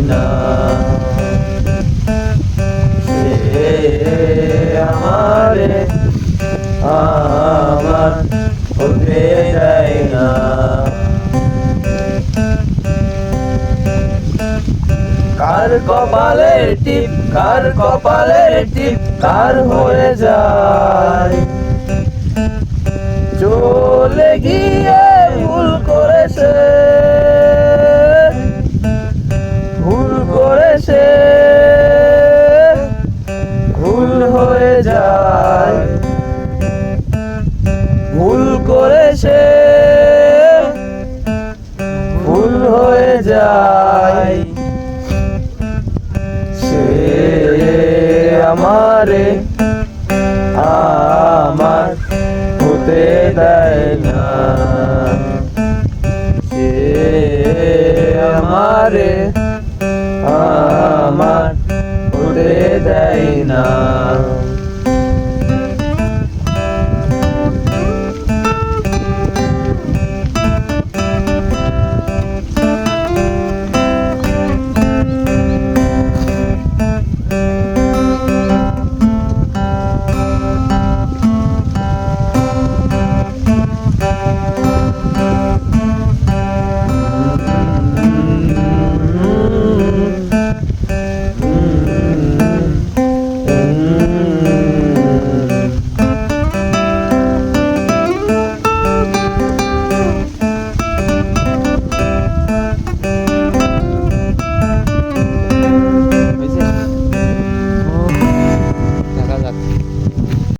না। আমারে আমার হতে দেয় না। কার কপালের টিপ, কার কপালের টিপ, কার হয়ে যায়? চলে গিয়ে সে আমারে আমার হতে দেয় না। সে আমারে আমার হতে দেয় না।